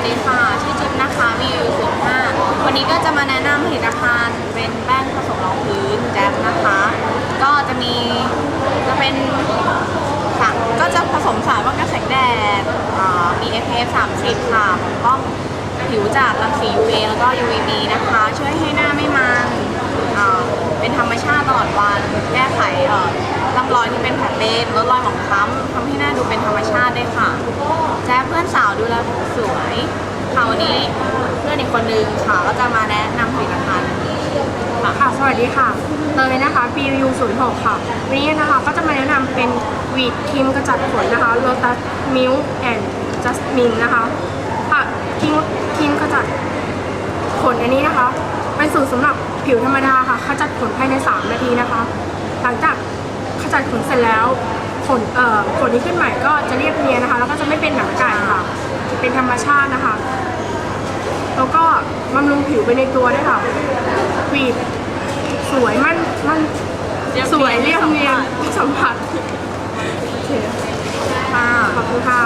วัสดีค่ะ ชื่อจิ๊บนะคะมีอยู่ศูนย์ห้าวันนี้ก็จะมาแนะนำผลิตภัณฑ์เป็นแป้งผสมรองพื้นแจ๊บนะคะ ก็จะมีจะเป็นสารก็จะผสมสารป้องกันแสงแดดมี SPF 30 ค่ะปกป้องผิวจากรังสี UV แล้วก็ UVB นะคะ ช่วยให้หน้าไม่มันเป็นธรรมชาติตลอดวัน แก้ไขเอ่อร่องรอยที่เป็นแผลเป็นลดรอยหมองคล้ำทำให้หน้าดูเป็นธรรมชาติ จ๊เพื่อนสาวดูแลผิวสวยค่ะวันนี้เพื่อนอีกคนนึงค่ะก็จะมาแนะนำผลิตภัณฑ์ค่ะค่ะ สวัสดีค่ะเตยนะคะ BU 0 6ค่ะ วันนี้นะคะก็จะมาแนะนำเป็นวีดครีมกระจัดขนนะคะ Lotus Milk and Jasmine นะคะค่ะครีมครีมกระจัดขนอันนี้นะคะ เป็นสูตรสำหรับผิวธรรมดาค่ะขจัดขนภายใน 3 นาทีนะคะ หลังจากขจัดขนเสร็จแล้ว ขนเอ่อขนที่ขึ้นใหม่ก็จะเรียบเนียนนะคะ แล้วก็จะไม่เป็นหนังไก่ค่ะ เป็นธรรมชาตินะคะ แล้วก็บำรุงผิวไปในตัวด้วยค่ะหวีดสวยมั่นมั่นสวยเรียบเนียนสัมผัสโอเคค่ะขอบคุณค่ะ